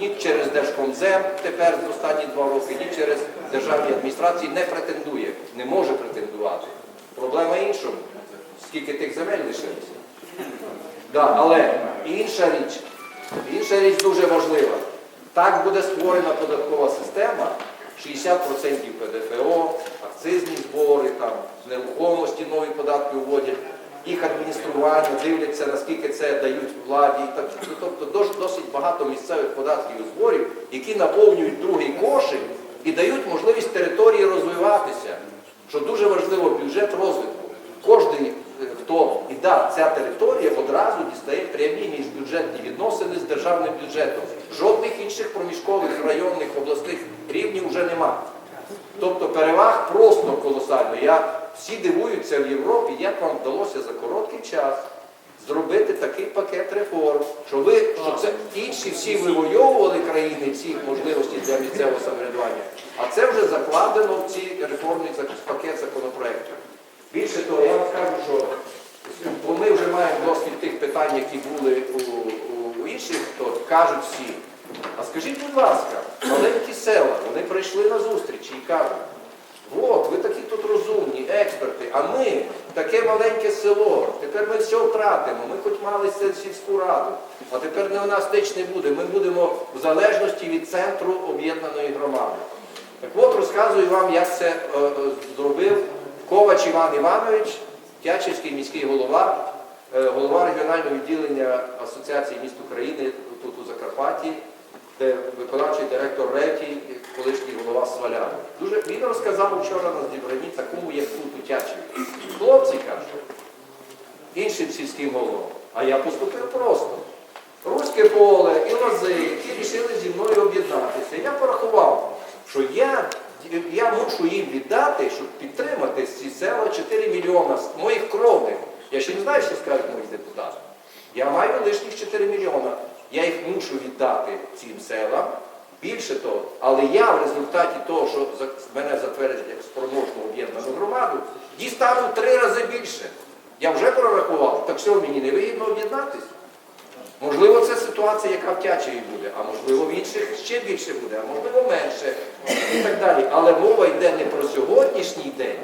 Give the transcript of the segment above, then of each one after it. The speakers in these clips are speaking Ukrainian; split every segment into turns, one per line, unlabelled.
ні через Держкомзем тепер за останні два роки, ні через державні адміністрації не претендує, не може претендувати. Проблема іншому. Скільки тих земель лишилося? Да, але інша річ, інша річ дуже важлива. Так буде створена податкова система, 60% ПДФО, акцизні збори, там, нерухомості нові податки вводять, їх адміністрування, дивляться, наскільки це дають владі. і Так, тобто досить багато місцевих податків і зборів, які наповнюють другий кошик і дають можливість території розвиватися, що дуже важливо бюджет розвитку. Е, хто і да, ця територія одразу дістає прямі міжбюджетні відносини з державним бюджетом. Жодних інших проміжкових районних обласних рівнів вже нема. Тобто переваг просто колосально. Я всі дивуються в Європі, як вам вдалося за короткий час зробити такий пакет реформ, що ви що це інші всі вивойовували країни ці можливості для місцевого самоврядування, а це вже закладено в ці реформний пакет законопроектів. Більше того, я вам скажу, що бо ми вже маємо досвід тих питань, які були у, у, у інших, то кажуть всі. А скажіть, будь ласка, маленькі села, вони прийшли на зустрічі і кажуть, от, ви такі тут розумні, експерти, а ми таке маленьке село, тепер ми все втратимо, ми хоч мали сільську раду, а тепер не у нас теч не буде, ми будемо в залежності від центру об'єднаної громади. Так от розказую вам, як це е, е, зробив Ковач Іван Іванович, Тячівський міський голова, е, голова регіонального відділення Асоціації міст України тут у Закарпатті, де виконавчий директор РЕТІ, колишній голова Сваляни. Дуже він розказав вчора на зібранні такому, як у Тячеві. Хлопці кажуть, іншим сільським головам. А я поступив просто. Руське поле і лози, які рішили зі мною об'єднатися. Я порахував, що я, я мушу їм віддати, щоб підтримати ці села 4 мільйона моїх кровних. Я ще не знаю, що скажуть мої депутати. Я маю лишніх 4 мільйона. Я їх мушу віддати цим селам. Більше того, але я в результаті того, що мене затвердять як спроможну об'єднану громаду, дістану три рази більше. Я вже прорахував, так що мені не вигідно об'єднатися. Можливо, це ситуація, яка в Тячеві буде, а можливо в інших ще більше буде, а можливо менше і так далі. Але мова йде не про сьогоднішній день,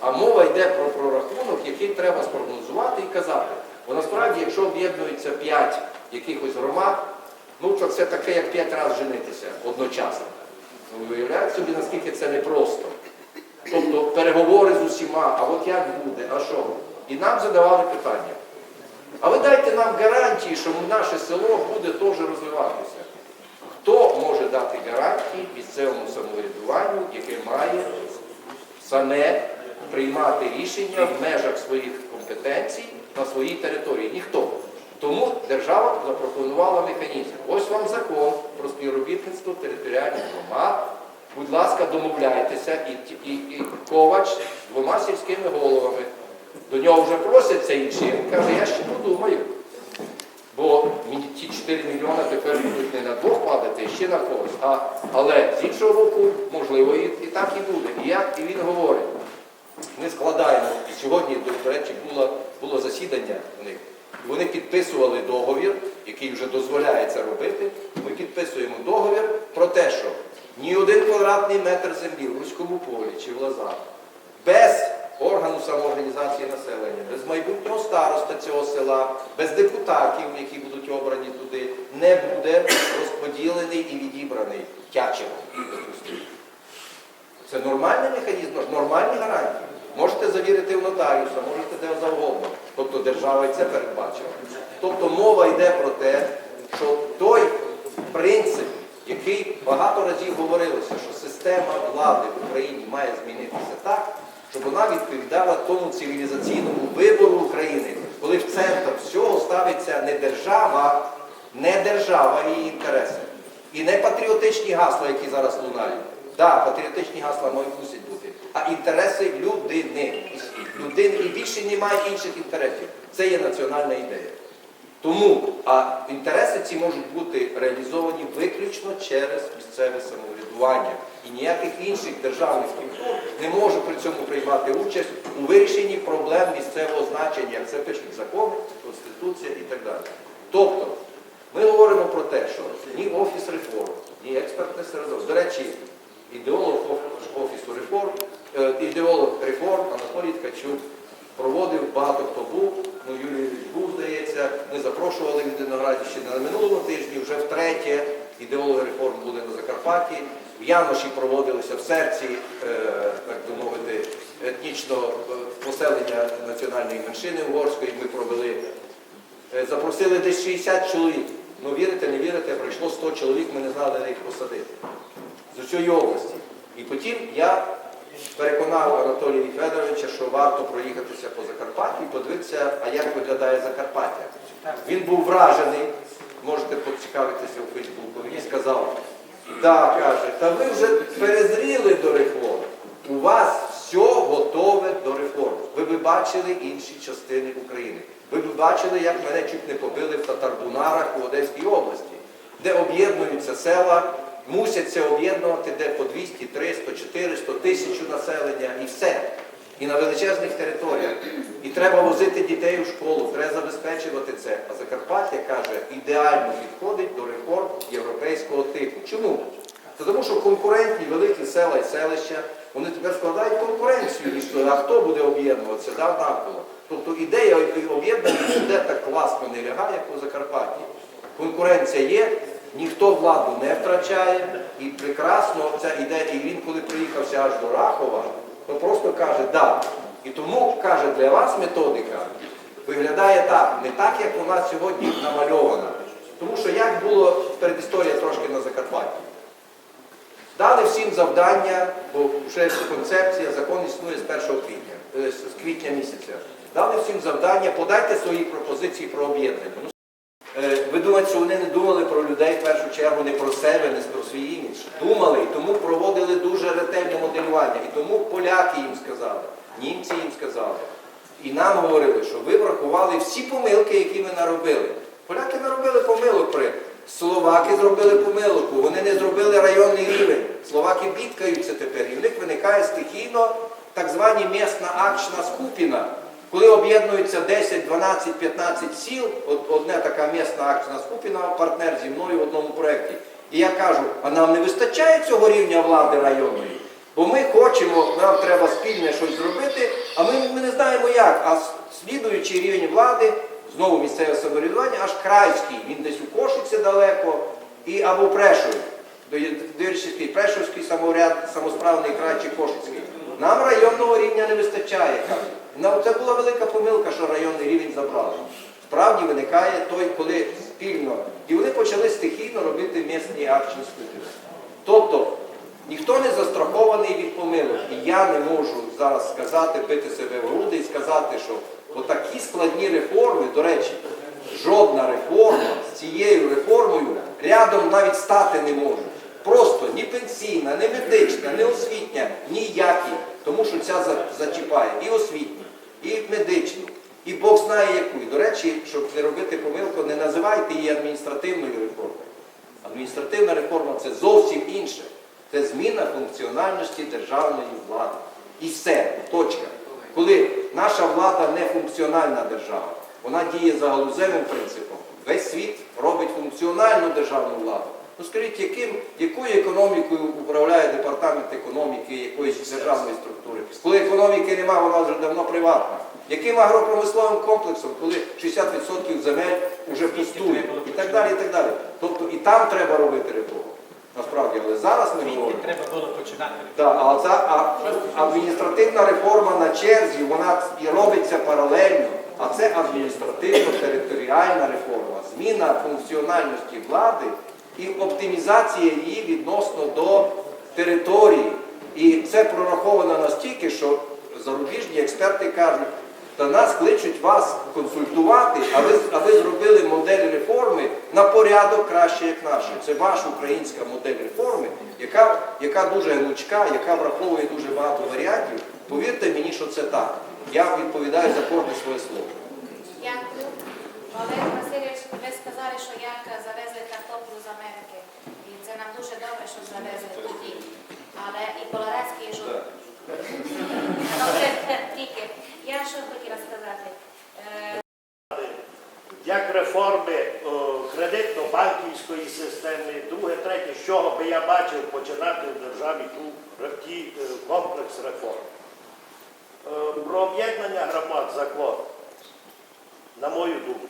а мова йде про прорахунок, який треба спрогнозувати і казати. Бо насправді, якщо об'єднується п'ять якихось громад, ну то це таке, як п'ять разів женитися одночасно. Ну, ви уявляєте собі, наскільки це непросто. Тобто переговори з усіма, а от як буде, а що? І нам задавали питання. А ви дайте нам гарантії, що наше село буде теж розвиватися. Хто може дати гарантії місцевому самоврядуванню, яке має саме приймати рішення в межах своїх компетенцій на своїй території? Ніхто. Тому держава запропонувала механізм. Ось вам закон про співробітництво територіальних громад. Будь ласка, домовляйтеся і, і, і ковач з двома сільськими головами. До нього вже просяться інші. Він каже, я ще подумаю. Бо мені ті 4 мільйони тепер будуть не на двох падати, ще на когось. А, але з іншого боку, можливо, і, і так і буде. І, як, і він говорить, ми складаємо, і сьогодні, до речі, було, було засідання в них. Вони підписували договір, який вже дозволяє це робити. Ми підписуємо договір про те, що ні один квадратний метр землі в Руському полі чи в Лазах без органу самоорганізації населення, без майбутнього староста цього села, без депутатів, які будуть обрані туди, не буде розподілений і відібраний допустимо. Це нормальний механізм, нормальні гарантії. Можете завірити в нотаріуса, можете де завгодно. Тобто держава і це передбачила. Тобто мова йде про те, що той принцип, який багато разів говорилося, що система влади в Україні має змінитися так, щоб вона відповідала тому цивілізаційному вибору України, коли в центр всього ставиться не держава, не держава і її інтереси. І не патріотичні гасла, які зараз лунають. Так, патріотичні гасла мають мусять бути, а інтереси людини. Людини і більше немає інших інтересів. Це є національна ідея. Тому а інтереси ці можуть бути реалізовані виключно через місцеве самоврядування. І ніяких інших державних структур не може при цьому приймати участь у вирішенні проблем місцевого значення, як це пишуть закони, Конституція і так далі. Тобто, ми говоримо про те, що ні Офіс реформ, середовище. До речі, ідеолог офісу реформ, ідеолог реформ Анатолій Ткачук проводив, багато хто був, ну Юрій був, здається, ми запрошували від Виноградівщини на минулому тижні, вже втретє ідеологи реформ були на Закарпатті. В Яноші проводилися в серці, е, так би мовити, етнічного е, поселення національної меншини угорської. Ми провели Е, Запросили десь 60 чоловік. Ну вірите, не вірите, прийшло 100 чоловік, ми не знали, де їх посадити. З усієї області. І потім я переконав Анатолія Федоровича, що варто проїхатися по Закарпаттю і подивитися, а як виглядає Закарпаття. Він був вражений, можете поцікавитися у Фейсбуку, він сказав, да, каже, та ви вже перезріли до реформ. У вас все готове до реформ. Ви б бачили інші частини України. Ви б бачили, як мене чуть не побили в Татарбунарах у Одеській області, де об'єднуються села, мусяться об'єднувати, де по 200, 300, 400, тисячу населення і все. І на величезних територіях. І треба возити дітей у школу, треба забезпечувати це. А Закарпаття каже, ідеально підходить до реформ європейського типу. Чому? Тому, що конкурентні великі села і селища, вони тепер складають конкуренцію між. А хто буде об'єднуватися? Да, навколо. Тобто ідея об'єднання ніде так класно не лягає, як у Закарпатті. Конкуренція є, ніхто владу не втрачає, і прекрасно ця ідея, і він, коли приїхався аж до Рахова, то просто каже, да. І тому каже, для вас методика виглядає так, не так, як нас сьогодні намальована. Тому що як було передісторія трошки на Закарпатті. Дали всім завдання, бо вже концепція, закон існує з 1 квітня, е, з квітня місяця. Дали всім завдання, подайте свої пропозиції про об'єднання. Е, Ви думаєте, що вони не думали про людей в першу чергу, не про себе, не про свій імідж. Думали і тому проводили дуже ретельне моделювання. І тому поляки їм сказали, німці їм сказали. І нам говорили, що ви врахували всі помилки, які ми наробили. Поляки наробили помилок при. Словаки зробили помилку, вони не зробили районний рівень. Словаки бідкаються тепер, і в них виникає стихійно так звані місна акчна скупіна. Коли об'єднуються 10, 12, 15 сіл, одне така місна акційна скупіна, партнер зі мною в одному проєкті. І я кажу, а нам не вистачає цього рівня влади районної, бо ми хочемо, нам треба спільне щось зробити, а ми, ми не знаємо як. А слідуючий рівень влади, знову місцеве самоврядування, аж крайський, він десь у Кошиці далеко, і або Прешові. Дивлячись, Прешовський самовряд, самосправний край чи Кошицький. Нам районного рівня не вистачає. кажуть. Це була велика помилка, що районний рівень забрали. Справді виникає той, коли спільно. І вони почали стихійно робити місні акції скупи. Тобто ніхто не застрахований від помилок. І я не можу зараз сказати, бити себе в груди і сказати, що отакі складні реформи, до речі, жодна реформа з цією реформою рядом навіть стати не може. Просто ні пенсійна, ні медична, ні освітня, ніякі. Тому що ця зачіпає і освітню, і медичну, і Бог знає яку. І, до речі, щоб не робити помилку, не називайте її адміністративною реформою. Адміністративна реформа це зовсім інше. Це зміна функціональності державної влади. І все, точка. Коли наша влада не функціональна держава, вона діє за галузевим принципом. Весь світ робить функціональну державну владу. Ну скажіть, яким, якою економікою управляє департамент економіки якоїсь державної структури? Коли економіки немає, вона вже давно приватна. Яким агропромисловим комплексом, коли 60% земель вже пустує і так далі, і так далі. Тобто і там треба робити реформу. Насправді, але зараз ми говоримо.
треба було починати.
Так, а ця а, адміністративна реформа на черзі, вона і робиться паралельно. А це адміністративно-територіальна реформа, зміна функціональності влади і оптимізація її відносно до території. І це прораховано настільки, що зарубіжні експерти кажуть, та нас кличуть вас консультувати, а ви, а ви зробили модель реформи на порядок краще, як наша. Це ваша українська модель реформи, яка, яка дуже гнучка, яка враховує дуже багато варіантів. Повірте мені, що це так. Я відповідаю за кожне своє слово.
Дякую. Олег Васильович, ви сказали, що як завезли картоплю з Америки. І це нам дуже добре, що завезли тоді. Але і Поларецький і жовт. Добре, тільки. Я що хотіла сказати.
Як реформи кредитно-банківської системи, друге
третє, з чого би я бачив починати в державі ті, комплекс реформ. Про об'єднання громад закон, на мою думку,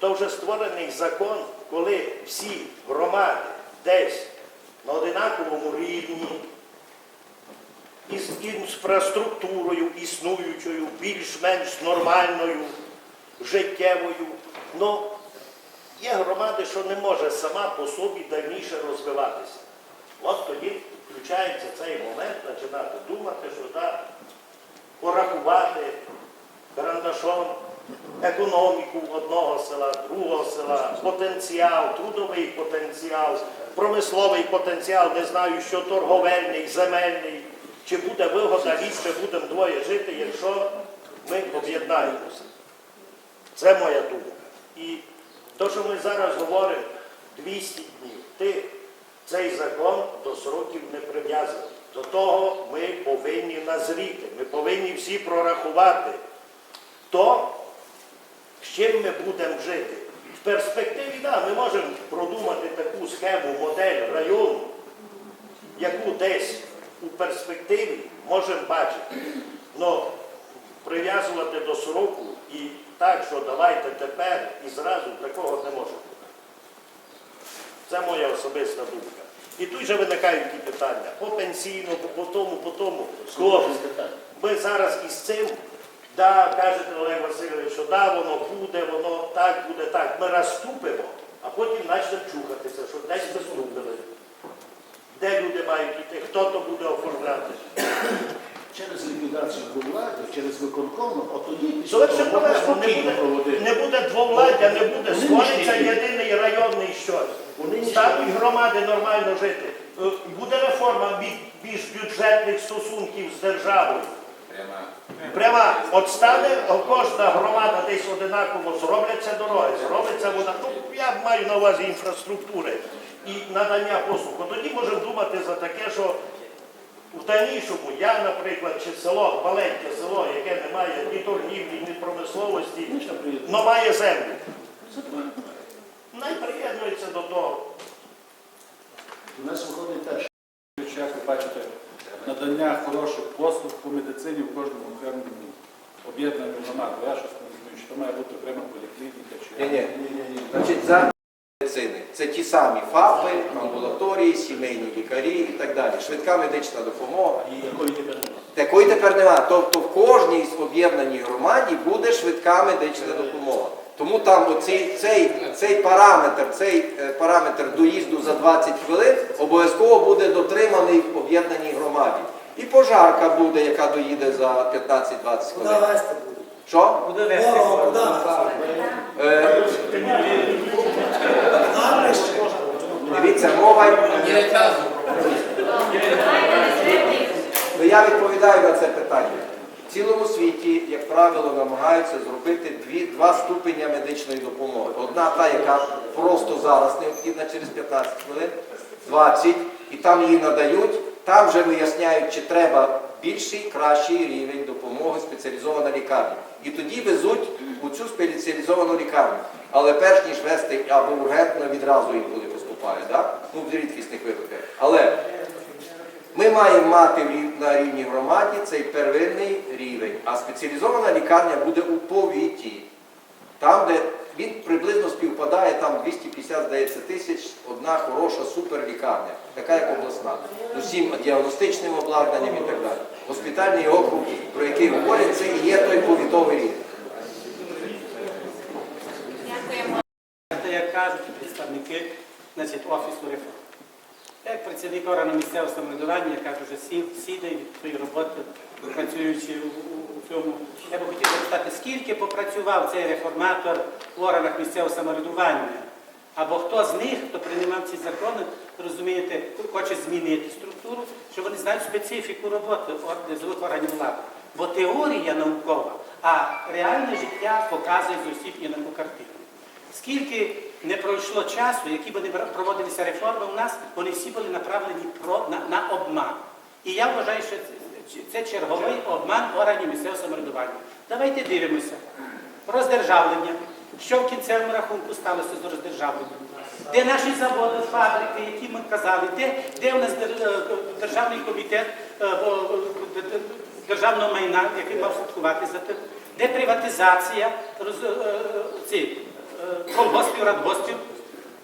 то вже створений закон, коли всі громади десь на одинаковому рівні, із інфраструктурою існуючою, більш-менш нормальною, життєвою. Ну, є громади, що не може сама по собі дальніше розвиватися. От тоді включається цей момент починати думати, що так, порахувати карандашом економіку одного села, другого села, потенціал, трудовий потенціал, промисловий потенціал, не знаю, що торговельний, земельний, чи буде вигода, ліпше будемо двоє жити, якщо ми об'єднаємося. Це моя думка. І те, що ми зараз говоримо 200 днів, ти цей закон до сроків не прив'язаний. До того ми повинні назріти, ми повинні всі прорахувати то, з чим ми будемо жити. В перспективі, да, ми можемо продумати таку схему, модель району, яку десь у перспективі можемо бачити. Но прив'язувати до сроку і так, що давайте тепер і зразу такого не може бути. Це моя особиста думка. І тут же виникають ті питання по пенсійну, по, тому, по тому. Ми зараз із цим, да, кажете Олег Васильович, що да, воно буде, воно так буде, так. Ми розступимо, а потім почнемо чухатися, що десь ми ступили. Де люди мають йти, хто то буде оформляти.
Через ліквідацію влади, через виконком, от тоді після того спокійно
буде,
проводити.
не буде двовладдя, не буде, створиться єдиний районний щось. Стануть громади нормально жити. Е, Буде реформа бі- більш бюджетних стосунків з державою. Пряма, от стане кожна громада десь одинаково зробляться дороги, зробиться вода. Ну, я маю на увазі інфраструктури і надання послуг. Тоді можемо думати за таке, що в дальнішому я, наприклад, чи село, маленьке село, яке не має ні торгівлі, ні промисловості, але має землю. Найприєднується до того.
У нас виходить так,
Що, Як ви бачите, надання хороших послуг по медицині в кожному окремому об'єднанню громаду. Я щось не розумію, що це має бути окрема поліклініка чи
Ні-ні. Значить, за медицини це ті самі ФАПи, амбулаторії, сімейні лікарі і так далі. Швидка медична допомога.
І якої тепер немає.
Такої тепер немає. Тобто в кожній з об'єднаній громаді буде швидка медична допомога. Тому там оці, цей, цей параметр, цей е, параметр доїзду за 20 хвилин обов'язково буде дотриманий в об'єднаній громаді. І пожарка буде, яка доїде за 15-20
Куди
хвилин.
вести буде?
Що?
Буде вести.
Е, дивіться, мова. Ну, я відповідаю на це питання. В цілому світі, як правило, намагаються зробити дві, два ступеня медичної допомоги. Одна та, яка просто зараз необхідна через 15 хвилин, 20, і там її надають. Там вже виясняють, чи треба більший, кращий рівень допомоги спеціалізована лікарня. І тоді везуть у цю спеціалізовану лікарню. Але перш ніж вести або ургентно відразу інколи поступає, да? ну в рідкісних випадках. Але ми маємо мати на рівні громаді цей первинний рівень, а спеціалізована лікарня буде у повіті. Там, де він приблизно співпадає, там 250, здається, тисяч, одна хороша суперлікарня, така як обласна, з усім діагностичним обладнанням і так далі. Госпітальний округ, про який говорять, це і є той повітовий рівень.
Дякуємо.
Як кажуть представники значить, Офісу реформ. Працівник органу місцевого самоврядування, яка вже сів, сідає від своєї роботи, працюючи у, цьому, я би хотів запитати, скільки попрацював цей реформатор в органах місцевого самоврядування? Або хто з них, хто приймав ці закони, розумієте, хоче змінити структуру, що вони знають специфіку роботи низових органів влади. Бо теорія наукова, а реальне життя показує зовсім іншу картину. Скільки не пройшло часу, які б не проводилися реформи у нас, вони всі були направлені про, на, на обман. І я вважаю, що це, це черговий обман органів місцевого самоврядування. Давайте дивимося. Роздержавлення. Що в кінцевому рахунку сталося з роздержавленням? Де наші заводи, фабрики, які ми казали, де, де у нас е, державний комітет е, державного майна, який мав слідкувати за тим, де приватизація роз- е, е, колгоспів, радгоспів,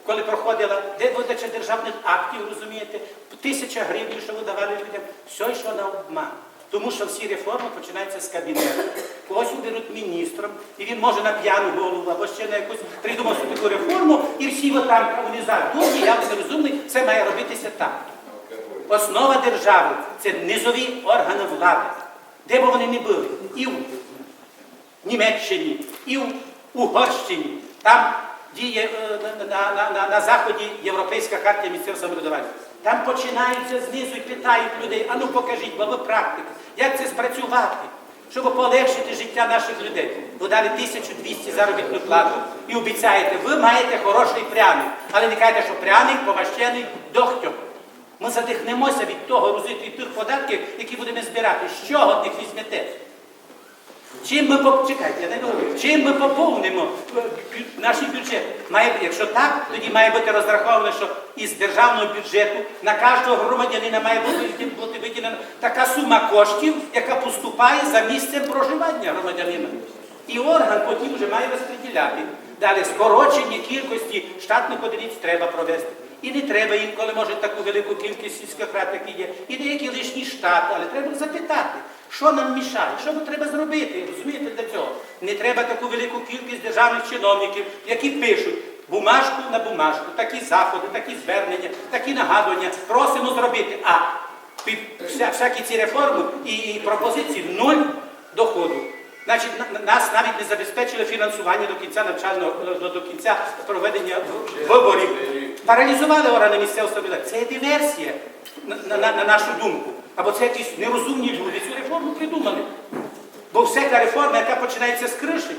коли проходила, де видача державних актів, розумієте, тисяча гривень, що видавали людям, все йшло на обман. Тому що всі реформи починаються з кабінету. Когось беруть міністром, і він може на п'яну голову або ще на якусь придумав таку реформу, і всі от там вони знають, дурні, я нерозумний, це має робитися так. Основа держави це низові органи влади, де б вони не були. І в Німеччині, і в Угорщині. Там діє е, на, на, на, на, заході Європейська хартія місцевого самоврядування. Там починаються знизу і питають людей, а ну покажіть, бо ви практики, як це спрацювати, щоб полегшити життя наших людей. Ви дали 1200 заробітну плату і обіцяєте, ви маєте хороший пряник, але не кажете, що пряник помащений дохтем. Ми задихнемося від того, від тих податків, які будемо збирати. З чого їх візьмете? Чим ми поп- чекайте, я не говорю, чим ми поповнимо е, бю- наш бюджет? Має, якщо так, тоді має бути розраховано, що із державного бюджету на кожного громадянина має бути, бути виділена така сума коштів, яка поступає за місцем проживання громадянина. І орган потім вже має розподіляти. Далі скорочення кількості штатних одиниць треба провести. І не треба інколи може таку велику кількість сільських рад, які є, і деякі лишні штати, але треба запитати, що нам мішає, що нам треба зробити, розумієте, для цього. Не треба таку велику кількість державних чиновників, які пишуть бумажку на бумажку, такі заходи, такі звернення, такі нагадування, просимо зробити. А всякі ці реформи і, пропозиції нуль доходу. Значить, на- на- нас навіть не забезпечили фінансування до кінця навчального до, кінця проведення виборів. Паралізували органи місцевого самоврядування. Це є диверсія, на, на- на нашу думку. Або це якісь нерозумні люди цю реформу придумали. Бо всяка реформа, яка починається з криші,